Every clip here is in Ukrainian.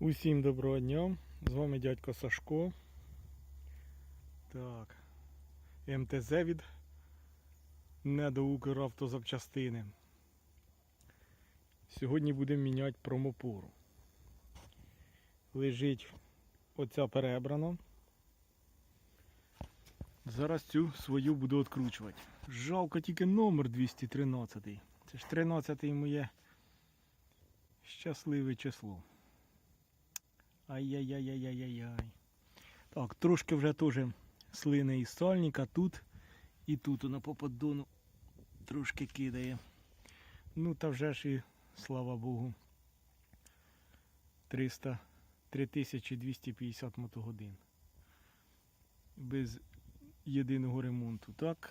Усім доброго дня! З вами дядько Сашко. Так. МТЗ від недоукравтозапчастини. Сьогодні будемо міняти промопору. Лежить оця перебрана. Зараз цю свою буду відкручувати. Жалко тільки номер 213. Це ж 13 моє щасливе число. Ай-яй-яй-яй-яй-яй. Так, трошки вже теж слини із сальника тут і тут воно по поддону трошки кидає. Ну та вже ж і слава Богу. 300 3250 мотогодин. Без єдиного ремонту. Так.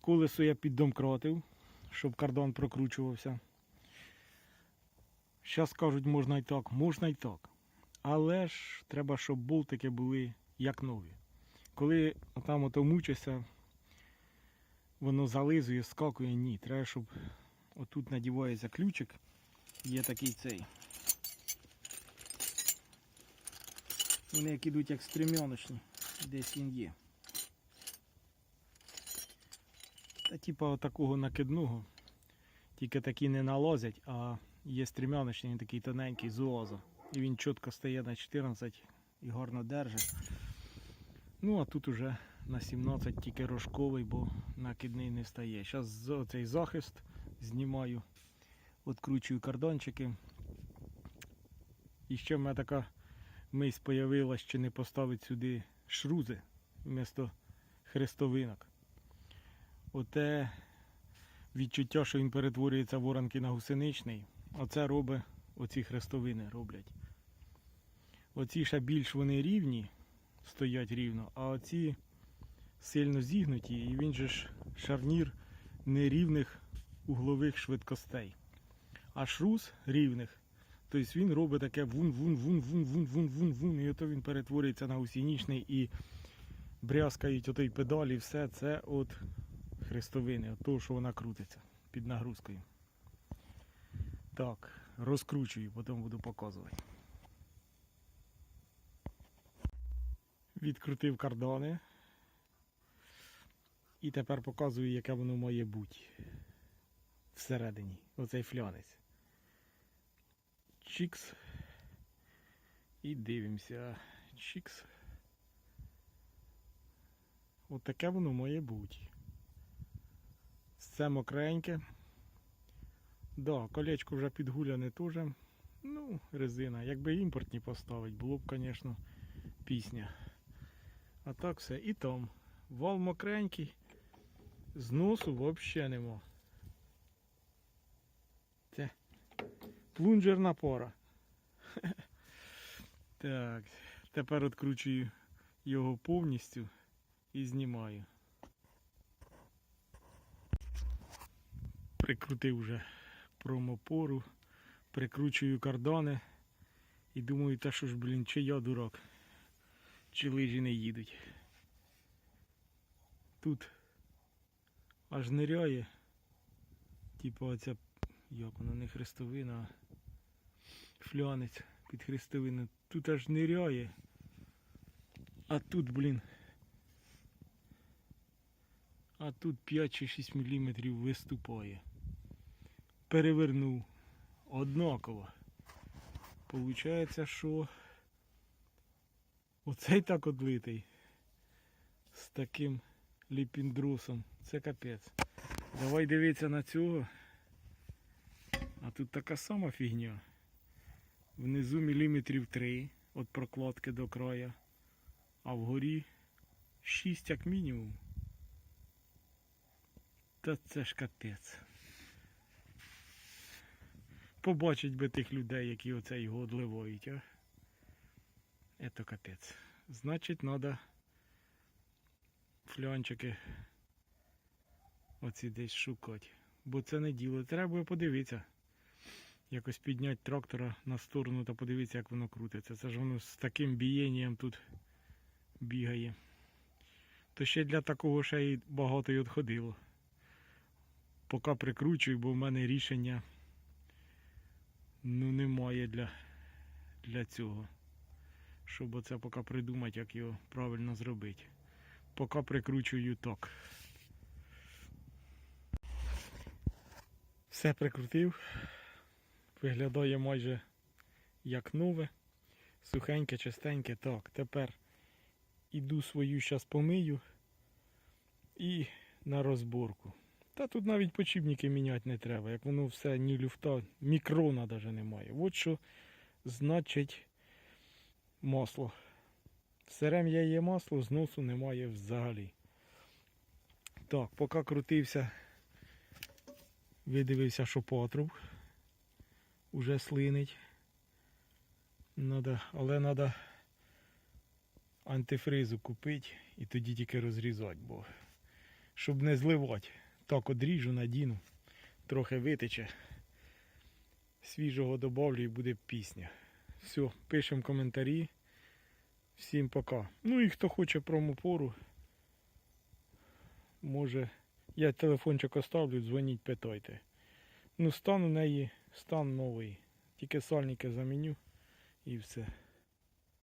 Колесо я піддомкратив, щоб кардан прокручувався. Зараз кажуть, можна і так, можна і так. Але ж треба, щоб болтики були як нові. Коли там ото мучишся, воно зализує, скакує, ні. Треба, щоб отут надівається ключик. Є такий цей. Вони як ідуть як стрімяночні. Десь він є. Та типа такого накидного. Тільки такі не налазять, а є стрімяночний, такий тоненький з уаза. І він чітко стає на 14 і гарно держить. Ну а тут уже на 17 тільки рожковий, бо накидний не стає. Зараз цей захист знімаю, відкручую кордончики. І ще в мене така мись появилась, чи не поставити сюди шрузи вмісто хрестовинок. Оте відчуття, що він перетворюється в оранки на гусеничний, оце робить оці хрестовини роблять. Оці ще більш вони рівні, стоять рівно, а оці сильно зігнуті, і він же ж шарнір нерівних углових швидкостей. А шрус рівних, тобто він робить таке вун-вун-вун-вун-вун-вун-вун-вун, і ото він перетворюється на гусінічний і брязкають отой педалі, все це от хрестовини, от того, що вона крутиться під нагрузкою. Так, розкручую, потім буду показувати. Відкрутив кардани. І тепер показую, яке воно має бути всередині. Оцей флянець. Чікс. І дивимося. Чікс. От таке воно має бути. Це мокреньке. Да, колечко вже підгуляне теж. Ну, резина. Якби імпортні поставити, було б, звісно, пісня. А так все. І там. Вал мокренький. Зносу взагалі нема. Це плунжерна пора. Так, тепер відкручую його повністю і знімаю. Прикрутив вже промопору, прикручую кардани і думаю, та що ж, блін, чи я дурак, чи лижі не їдуть. Тут аж ниряє, типу оця, як вона не хрестовина, а флянець під хрестовину. Тут аж ниряє. А тут, блін. А тут 5 чи 6 мм виступає. Перевернув. Однаково. Получається, що оцей так одлитий з таким ліпіндрусом. Це капець. Давай дивитися на цього. А тут така сама фігня. Внизу міліметрів 3 від прокладки до краю, а вгорі 6 як мінімум. Та це ж капець. Побачить би тих людей, які оце його одливають, а? Ето капець. Значить, треба флянчики оці десь шукати. Бо це не діло. Треба подивитися. Якось підняти трактора на сторону та подивитися, як воно крутиться. Це ж воно з таким бієнням тут бігає. То ще для такого ще й багато й відходило. Поки прикручую, бо в мене рішення ну, немає для для цього. Щоб оце поки придумати, як його правильно зробити. Поки прикручую ток. Все прикрутив. Виглядає майже як нове. Сухеньке, чистеньке. Так, тепер іду свою зараз помию і на розборку. Та тут навіть почіпники міняти не треба, як воно все ні люфта, мікрона навіть немає. От що значить масло. В Серем'я є масло, зносу немає взагалі. Так, поки крутився, видивився, що потруб уже слинить. Надо, але треба антифризу купити і тоді тільки розрізати, бо щоб не зливати. Так одріжу, надіну, трохи витече. Свіжого добавлю і буде пісня. Все, пишемо коментарі. Всім пока. Ну і хто хоче промопору, може. Я телефончик оставлю, дзвоніть, питайте. Ну, стан у неї, стан новий. Тільки сальники заміню і все.